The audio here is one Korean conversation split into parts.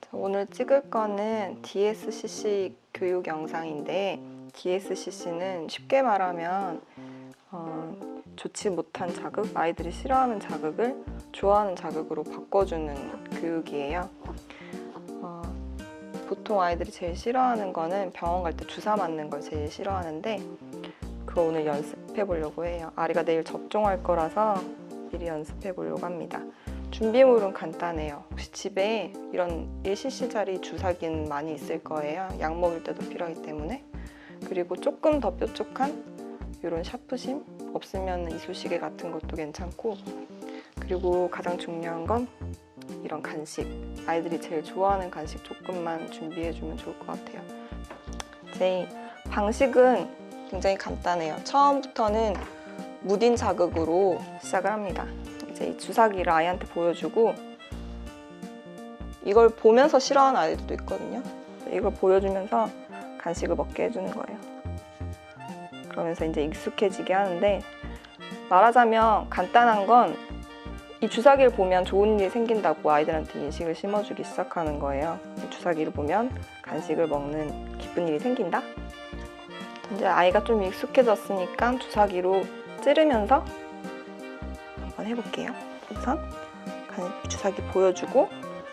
자, 오늘 찍을 거는 DSCC 교육 영상인데 DSCC는 쉽게 말하면 어, 좋지 못한 자극, 아이들이 싫어하는 자극을 좋아하는 자극으로 바꿔주는 교육이에요. 어, 보통 아이들이 제일 싫어하는 거는 병원 갈 때 주사 맞는 걸 제일 싫어하는데 그거 오늘 연습해 보려고 해요. 아리가 내일 접종할 거라서 미리 연습해 보려고 합니다. 준비물은 간단해요. 혹시 집에 이런 1cc짜리 주사기는 많이 있을 거예요. 약 먹을 때도 필요하기 때문에. 그리고 조금 더 뾰족한 이런 샤프심 없으면 이쑤시개 같은 것도 괜찮고. 그리고 가장 중요한 건 이런 간식. 아이들이 제일 좋아하는 간식 조금만 준비해주면 좋을 것 같아요. 제 방식은 굉장히 간단해요. 처음부터는 무딘 자극으로 시작을 합니다. 이제 이 주사기를 아이한테 보여주고 이걸 보면서 싫어하는 아이들도 있거든요. 이걸 보여주면서 간식을 먹게 해주는 거예요. 그러면서 이제 익숙해지게 하는데 말하자면 간단한 건 이 주사기를 보면 좋은 일이 생긴다고 아이들한테 인식을 심어주기 시작하는 거예요. 이 주사기를 보면 간식을 먹는 기쁜 일이 생긴다. 이제 아이가 좀 익숙해졌으니까 주사기로 찌르면서 한번 해볼게요. 우선 간- 주사기 보여주고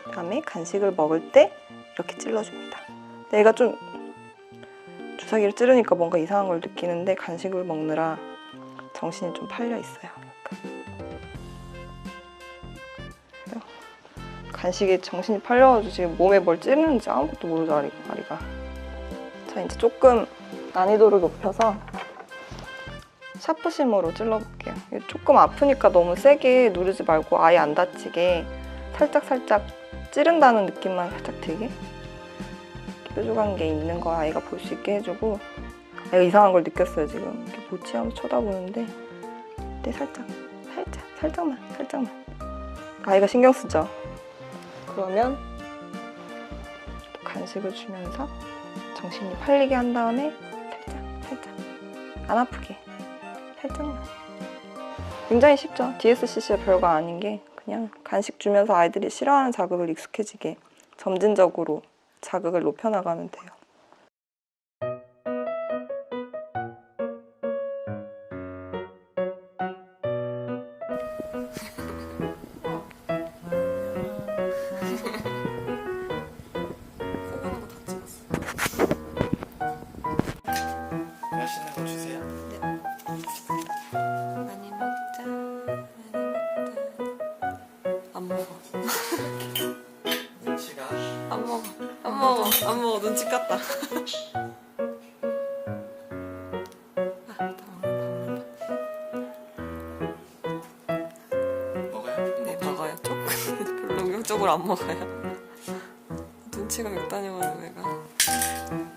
그다음에 간식을 먹을 때 이렇게 찔러줍니다. 내가 좀 주사기를 찌르니까 뭔가 이상한 걸 느끼는데 간식을 먹느라 정신이 좀 팔려 있어요. 간식에 정신이 팔려가지고 지금 몸에 뭘 찌르는지 아무것도 모르죠 아리- 아리가. 자 이제 조금 난이도를 높여서 샤프심으로 찔러볼게요. 조금 아프니까 너무 세게 누르지 말고 아예 안 다치게 살짝 살짝 찌른다는 느낌만 살짝 들게 뾰족한 게 있는 거 아이가 볼 수 있게 해주고 아이가 이상한 걸 느꼈어요 지금 이렇게 보치하면서 쳐다보는데 근데 살짝 살짝 살짝만 살짝만 아이가 신경 쓰죠. 그러면 또 간식을 주면서 정신이 팔리게 한 다음에 안 아프게 살짝만. 굉장히 쉽죠. DSCC가 별거 아닌 게 그냥 간식 주면서 아이들이 싫어하는 자극을 익숙해지게 점진적으로 자극을 높여나가면 돼요. 안 먹어. 눈치가 안 먹어. 안 먹어. 안 먹어. 눈치 깠다. 아. 먹어요? 네, 먹어요. 조금. 별로 공격적으로 안 먹어요. 눈치가 맵다니만 내가. 먹어